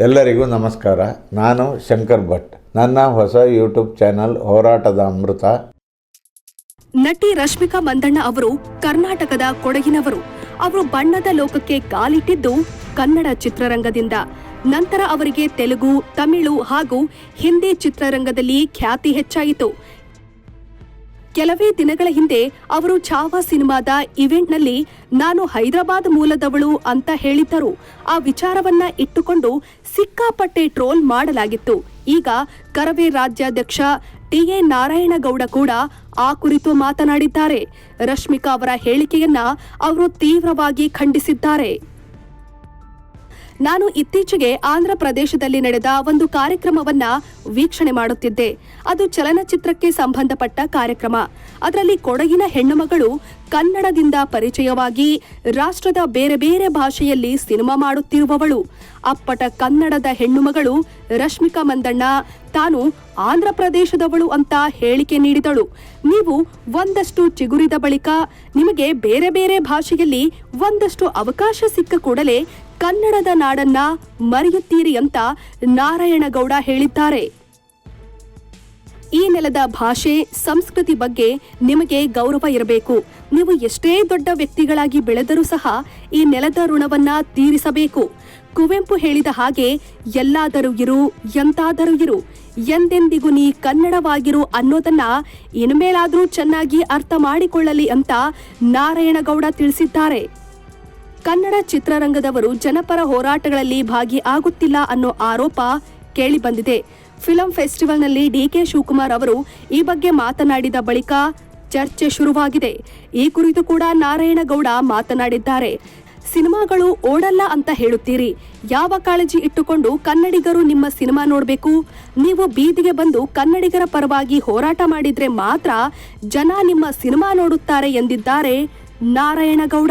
ಎಲ್ಲರಿಗೂ ನಮಸ್ಕಾರ. ನಾನು ಶಂಕರ್ ಭಟ್. ನನ್ನ ಹೊಸ ಯೂಟ್ಯೂಬ್ ಚಾನಲ್ ಹೋರಾಟದ ಅಮೃತ. ನಟಿ ರಶ್ಮಿಕಾ ಮಂದಣ್ಣ ಅವರು ಕರ್ನಾಟಕದ ಕೊಡಗಿನವರು. ಅವರು ಬಣ್ಣದ ಲೋಕಕ್ಕೆ ಕಾಲಿಟ್ಟಿದ್ದು ಕನ್ನಡ ಚಿತ್ರರಂಗದಿಂದ. ನಂತರ ಅವರಿಗೆ ತೆಲುಗು, ತಮಿಳು ಹಾಗೂ ಹಿಂದಿ ಚಿತ್ರರಂಗದಲ್ಲಿ ಖ್ಯಾತಿ ಹೆಚ್ಚಾಯಿತು. ಕೆಲವೇ ದಿನಗಳ ಹಿಂದೆ ಅವರು ಛಾವಾ ಸಿನಿಮಾದ ಇವೆಂಟ್ನಲ್ಲಿ ನಾನು ಹೈದರಾಬಾದ್ ಮೂಲದವಳು ಅಂತ ಹೇಳಿದ್ದರು. ಆ ವಿಚಾರವನ್ನ ಇಟ್ಟುಕೊಂಡು ಸಿಕ್ಕಾಪಟ್ಟೆ ಟ್ರೋಲ್ ಮಾಡಲಾಗಿತ್ತು. ಈಗ ಕರವೇ ರಾಜ್ಯಾಧ್ಯಕ್ಷ ಟಿಎ ನಾರಾಯಣಗೌಡ ಕೂಡ ಆ ಕುರಿತು ಮಾತನಾಡಿದ್ದಾರೆ. ರಶ್ಮಿಕಾ ಅವರ ಹೇಳಿಕೆಯನ್ನ ಅವರು ತೀವ್ರವಾಗಿ ಖಂಡಿಸಿದ್ದಾರೆ. ನಾನು ಇತ್ತೀಚೆಗೆ ಆಂಧ್ರ ಪ್ರದೇಶದಲ್ಲಿ ನಡೆದ ಒಂದು ಕಾರ್ಯಕ್ರಮವನ್ನ ವೀಕ್ಷಣೆ ಮಾಡುತ್ತಿದ್ದೆ. ಅದು ಚಲನಚಿತ್ರಕ್ಕೆ ಸಂಬಂಧಪಟ್ಟ ಕಾರ್ಯಕ್ರಮ. ಅದರಲ್ಲಿ ಕೊಡಗಿನ ಹೆಣ್ಣುಮಗಳು ಕನ್ನಡದಿಂದ ಪರಿಚಯವಾಗಿ ರಾಷ್ಟ್ರದ ಬೇರೆ ಬೇರೆ ಭಾಷೆಯಲ್ಲಿ ಸಿನಿಮಾ ಮಾಡುತ್ತಿರುವವಳು. ಅಪ್ಪಟ ಕನ್ನಡದ ಹೆಣ್ಣುಮಗಳು ರಶ್ಮಿಕಾ ಮಂದಣ್ಣ ತಾನು ಆಂಧ್ರ ಪ್ರದೇಶದವಳು ಅಂತ ಹೇಳಿಕೆ ನೀಡಿದಳು. ನೀವು ಒಂದಷ್ಟು ಚಿಗುರಿದ ಬಳಿಕ ನಿಮಗೆ ಬೇರೆ ಬೇರೆ ಭಾಷೆಯಲ್ಲಿ ಒಂದಷ್ಟು ಅವಕಾಶ ಸಿಕ್ಕ ಕೂಡಲೇ ಕನ್ನಡದ ನಾಡನ್ನ ಮರೆಯುತ್ತೀರಿ ಅಂತ ನಾರಾಯಣಗೌಡ ಹೇಳಿದ್ದಾರೆ. ಈ ನೆಲದ ಭಾಷೆ, ಸಂಸ್ಕೃತಿ ಬಗ್ಗೆ ನಿಮಗೆ ಗೌರವ ಇರಬೇಕು. ನೀವು ಎಷ್ಟೇ ದೊಡ್ಡ ವ್ಯಕ್ತಿಗಳಾಗಿ ಬೆಳೆದರೂ ಸಹ ಈ ನೆಲದ ಋಣವನ್ನ ತೀರಿಸಬೇಕು. ಕುವೆಂಪು ಹೇಳಿದ ಹಾಗೆ, ಎಲ್ಲಾದರೂ ಇರು, ಎಂತಾದರೂ ಇರು, ಎಂದೆಂದಿಗೂ ನೀ ಕನ್ನಡವಾಗಿರು ಅನ್ನೋದನ್ನ ಇನ್ಮೇಲಾದರೂ ಚೆನ್ನಾಗಿ ಅರ್ಥ ಮಾಡಿಕೊಳ್ಳಲಿ ಅಂತ ನಾರಾಯಣಗೌಡ ತಿಳಿಸಿದ್ದಾರೆ. ಕನ್ನಡ ಚಿತ್ರರಂಗದವರು ಜನಪರ ಹೋರಾಟಗಳಲ್ಲಿ ಭಾಗಿಯಾಗುತ್ತಿಲ್ಲ ಅನ್ನೋ ಆರೋಪ ಕೇಳಿಬಂದಿದೆ. ಫಿಲಂ ಫೆಸ್ಟಿವಲ್ನಲ್ಲಿ ಡಿಕೆ ಶಿವಕುಮಾರ್ ಅವರು ಈ ಬಗ್ಗೆ ಮಾತನಾಡಿದ ಬಳಿಕ ಚರ್ಚೆ ಶುರುವಾಗಿದೆ. ಈ ಕುರಿತು ಕೂಡ ನಾರಾಯಣಗೌಡ ಮಾತನಾಡಿದ್ದಾರೆ. ಸಿನಿಮಾಗಳು ಓಡಲ್ಲ ಅಂತ ಹೇಳುತ್ತೀರಿ. ಯಾವ ಕಾಳಜಿ ಇಟ್ಟುಕೊಂಡು ಕನ್ನಡಿಗರು ನಿಮ್ಮ ಸಿನಿಮಾ ನೋಡಬೇಕು? ನೀವು ಬೀದಿಗೆ ಬಂದು ಕನ್ನಡಿಗರ ಪರವಾಗಿ ಹೋರಾಟ ಮಾಡಿದ್ರೆ ಮಾತ್ರ ಜನ ನಿಮ್ಮ ಸಿನಿಮಾ ನೋಡುತ್ತಾರೆ ಎಂದಿದ್ದಾರೆ ನಾರಾಯಣಗೌಡ.